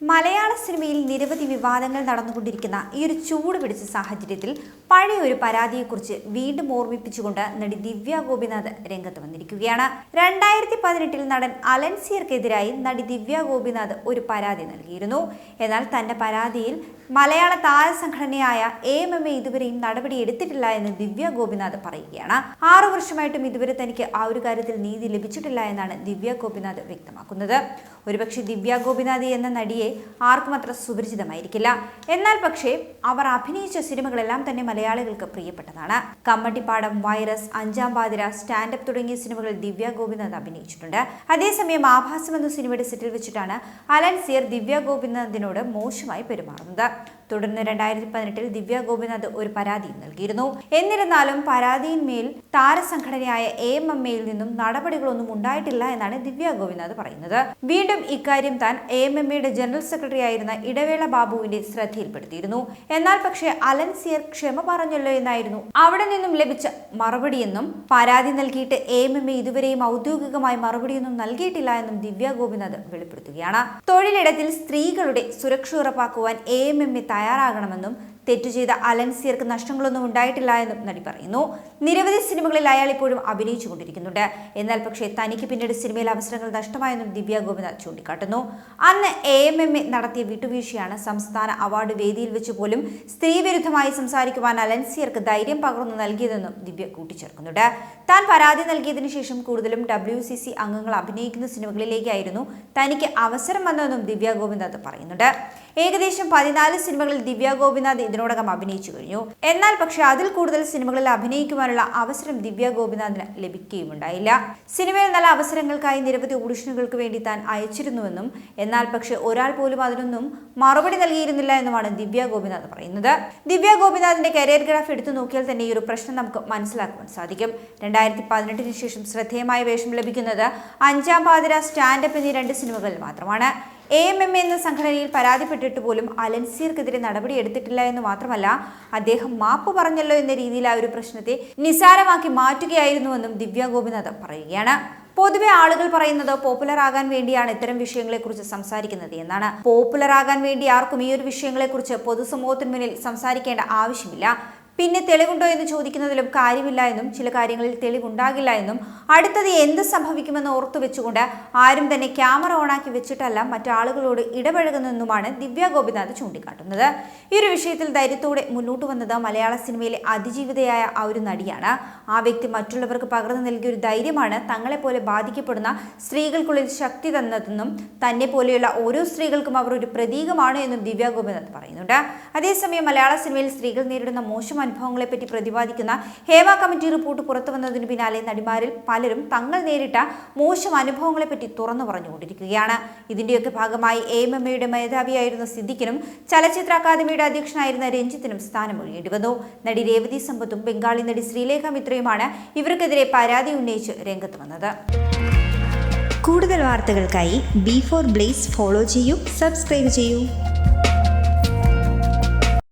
മലയാള സിനിമയിൽ നിരവധി വിവാദങ്ങൾ നടന്നുകൊണ്ടിരിക്കുന്ന ഈ ഒരു ചൂട് പിടിച്ച സാഹചര്യത്തിൽ പഴയ ഒരു പരാതിയെക്കുറിച്ച് വീണ്ടും ഓർമ്മിപ്പിച്ചുകൊണ്ട് നടി ദിവ്യ ഗോപിനാഥ് രംഗത്ത് വന്നിരിക്കുകയാണ്. രണ്ടായിരത്തി പതിനെട്ടിൽ നടൻ അലൻസിയർക്കെതിരായി നടി ദിവ്യ ഗോപിനാഥ് ഒരു പരാതി നൽകിയിരുന്നു. എന്നാൽ തന്റെ പരാതിയിൽ മലയാള താരസംഘടനയായ എ എം എം എ ഇതുവരെയും നടപടി എടുത്തിട്ടില്ല എന്ന് ദിവ്യ ഗോപിനാഥ് പറയുകയാണ്. ആറു വർഷമായിട്ടും ഇതുവരെ തനിക്ക് ആ ഒരു കാര്യത്തിൽ നീതി ലഭിച്ചിട്ടില്ല എന്നാണ് ദിവ്യ ഗോപിനാഥ് വ്യക്തമാക്കുന്നത്. ഒരുപക്ഷെ ദിവ്യ ഗോപിനാഥ് എന്ന നടിയെ ആർക്കും അത്ര സുപരിചിതമായിരിക്കില്ല. എന്നാൽ പക്ഷേ അവർ അഭിനയിച്ച സിനിമകളെല്ലാം തന്നെ മലയാളികൾക്ക് പ്രിയപ്പെട്ടതാണ്. കമ്മട്ടിപ്പാടം വൈറസ് അഞ്ചാം പാതിര സ്റ്റാൻഡപ്പ് തുടങ്ങിയ സിനിമകളിൽ ദിവ്യ ഗോപിനാഥ് അഭിനയിച്ചിട്ടുണ്ട്. അതേസമയം ആഭാസം എന്ന സിനിമയുടെ സെറ്റിൽ വെച്ചിട്ടാണ് അലൻ സിയർ ദിവ്യ ഗോപിനാഥിനോട് മോശമായി പെരുമാറുന്നത്. തുടർന്ന് രണ്ടായിരത്തി പതിനെട്ടിൽ ദിവ്യ ഗോപിനാഥ് ഒരു പരാതിയും നൽകിയിരുന്നു. എന്നിരുന്നാലും പരാതിയിന്മേൽ താരസംഘടനയായ എ എം എം എയിൽ നിന്നും നടപടികളൊന്നും ഉണ്ടായിട്ടില്ല എന്നാണ് ദിവ്യ ഗോപിനാഥ് പറയുന്നത്. വീണ്ടും ഇക്കാര്യം താൻ എ എം എം എയുടെ ജനറൽ സെക്രട്ടറി ആയിരുന്ന ഇടവേള ബാബുവിന്റെ ശ്രദ്ധയിൽപ്പെടുത്തിയിരുന്നു. എന്നാൽ പക്ഷേ അലൻ സിയർ ക്ഷമ പറഞ്ഞല്ലോ എന്നായിരുന്നു. അവിടെ നിന്നും ലഭിച്ച മറുപടിയെന്നും പരാതി നൽകിയിട്ട് എം എം എ ഇതുവരെയും ഔദ്യോഗികമായി മറുപടിയൊന്നും നൽകിയിട്ടില്ല എന്നും ദിവ്യ ഗോപിനാഥ് വെളിപ്പെടുത്തുകയാണ്. തൊഴിലിടത്തിൽ സ്ത്രീകളുടെ സുരക്ഷ ഉറപ്പാക്കുവാൻ എ എം എം എ തയ്യാറാകണമെന്നും തെറ്റു ചെയ്ത അലൻസിയർക്ക് നഷ്ടങ്ങളൊന്നും ഉണ്ടായിട്ടില്ല എന്നും നടി പറയുന്നു. നിരവധി സിനിമകളിൽ അയാൾ ഇപ്പോഴും അഭിനയിച്ചുകൊണ്ടിരിക്കുന്നുണ്ട്. എന്നാൽ പക്ഷേ തനിക്ക് പിന്നീട് സിനിമയിൽ അവസരങ്ങൾ നഷ്ടമായെന്നും ദിവ്യ ഗോപിനാഥ് ചൂണ്ടിക്കാട്ടുന്നു. അന്ന് എ എം എം എ നടത്തിയ വിട്ടുവീഴ്ചയാണ് സംസ്ഥാന അവാർഡ് വേദിയിൽ വെച്ച് പോലും സ്ത്രീവിരുദ്ധമായി സംസാരിക്കുവാൻ അലൻസിയർക്ക് ധൈര്യം പകർന്നു നൽകിയതെന്നും ദിവ്യ കൂട്ടിച്ചേർക്കുന്നുണ്ട്. താൻ പരാതി നൽകിയതിനു ശേഷം കൂടുതലും ഡബ്ല്യു സി സി അംഗങ്ങൾ അഭിനയിക്കുന്ന സിനിമകളിലേക്കായിരുന്നു തനിക്ക് അവസരം വന്നതെന്നും ദിവ്യ ഗോപിനാഥ് പറയുന്നുണ്ട്. ഏകദേശം പതിനാല് സിനിമകളിൽ ദിവ്യ ഗോപിനാഥ് ഇതിനോടകം അഭിനയിച്ചു കഴിഞ്ഞു. എന്നാൽ പക്ഷേ അതിൽ കൂടുതൽ സിനിമകളിൽ അഭിനയിക്കുവാനുള്ള അവസരം ദിവ്യ ഗോപിനാഥിന് ലഭിക്കുകയുമുണ്ടായില്ല. സിനിമയിൽ നല്ല അവസരങ്ങൾക്കായി നിരവധി ഓഡിഷനുകൾക്ക് വേണ്ടി താൻ അയച്ചിരുന്നുവെന്നും എന്നാൽ പക്ഷേ ഒരാൾ പോലും അതിനൊന്നും മറുപടി നൽകിയിരുന്നില്ല എന്നുമാണ് ദിവ്യ ഗോപിനാഥ് പറയുന്നത്. ദിവ്യ ഗോപിനാഥിന്റെ കരിയർ ഗ്രാഫ് എടുത്തു നോക്കിയാൽ തന്നെ ഈ ഒരു പ്രശ്നം നമുക്ക് മനസ്സിലാക്കുവാൻ സാധിക്കും. രണ്ടായിരത്തി പതിനെട്ടിന് ശേഷം ശ്രദ്ധേയമായ വേഷം ലഭിക്കുന്നത് അഞ്ചാം പാതിര സ്റ്റാൻഡപ്പ് എന്നീ രണ്ട് സിനിമകളിൽ മാത്രമാണ്. എ എം എം എന്ന സംഘടനയിൽ പരാതിപ്പെട്ടിട്ട് പോലും അലൻസിയർക്കെതിരെ നടപടി എടുത്തിട്ടില്ല എന്ന് മാത്രമല്ല അദ്ദേഹം മാപ്പ് പറഞ്ഞല്ലോ എന്ന രീതിയിൽ ആ ഒരു പ്രശ്നത്തെ നിസാരമാക്കി മാറ്റുകയായിരുന്നുവെന്നും ദിവ്യ ഗോപിനാഥ് പറയുകയാണ്. പൊതുവെ ആളുകൾ പറയുന്നത് പോപ്പുലർ ആകാൻ വേണ്ടിയാണ് ഇത്തരം വിഷയങ്ങളെക്കുറിച്ച് സംസാരിക്കുന്നത് എന്നാണ്. പോപ്പുലർ ആകാൻ വേണ്ടി ആർക്കും ഈ ഒരു വിഷയങ്ങളെക്കുറിച്ച് പൊതുസമൂഹത്തിന് മുന്നിൽ സംസാരിക്കേണ്ട ആവശ്യമില്ല. പിന്നെ തെളിവുണ്ടോ എന്ന് ചോദിക്കുന്നതിലും കാര്യമില്ല എന്നും ചില കാര്യങ്ങളിൽ തെളിവുണ്ടാകില്ല എന്നും അടുത്തത് എന്ത് സംഭവിക്കുമെന്ന് ഓർത്തു വെച്ചുകൊണ്ട് ആരും തന്നെ ക്യാമറ ഓണാക്കി വെച്ചിട്ടല്ല മറ്റാളുകളോട് ഇടപഴകുന്നെന്നുമാണ് ദിവ്യ ഗോപിനാഥ് ചൂണ്ടിക്കാട്ടുന്നത്. ഈ ഒരു വിഷയത്തിൽ ധൈര്യത്തോടെ മുന്നോട്ട് വന്നത് മലയാള സിനിമയിലെ അതിജീവിതയായ ആ ഒരു നടിയാണ്. ആ വ്യക്തി മറ്റുള്ളവർക്ക് പകർന്നു നൽകിയ ഒരു ധൈര്യമാണ് തങ്ങളെപ്പോലെ ബാധിക്കപ്പെടുന്ന സ്ത്രീകൾക്കുള്ളിൽ ശക്തി തന്നതെന്നും തന്നെ പോലെയുള്ള ഓരോ സ്ത്രീകൾക്കും അവർ ഒരു പ്രതീകമാണ് എന്നും ദിവ്യ ഗോപിനാഥ് പറയുന്നുണ്ട്. അതേസമയം മലയാള സിനിമയിൽ സ്ത്രീകൾ നേരിടുന്ന മോശം അനുഭവങ്ങളെപ്പറ്റി പ്രതിപാദിക്കുന്ന ഹേവ കമ്മിറ്റി റിപ്പോർട്ട് പുറത്തു വന്നതിന് പിന്നാലെ നടിമാരിൽ പലരും തങ്ങൾ നേരിട്ട മോശം അനുഭവങ്ങളെപ്പറ്റി തുറന്നു പറഞ്ഞുകൊണ്ടിരിക്കുകയാണ്. ഇതിന്റെയൊക്കെ ഭാഗമായി എ എം എം എയുടെ മേധാവിയായിരുന്ന സിദ്ദിഖിനും ചലച്ചിത്ര അക്കാദമിയുടെ അധ്യക്ഷനായിരുന്ന രഞ്ജിത്തിനും സ്ഥാനം ഒഴിയേണ്ടി വന്നു. നടി രേവതി സമ്പത്തും ബംഗാളി നടി ശ്രീലേഖ മിത്രയുമാണ് ഇവർക്കെതിരെ പരാതി ഉന്നയിച്ച് രംഗത്ത് വന്നത്. കൂടുതൽ വാർത്തകൾക്കായി ബി ഫോർ ബ്ലേസ് ഫോളോ ചെയ്യൂ സബ്സ്ക്രൈബ് ചെയ്യൂ.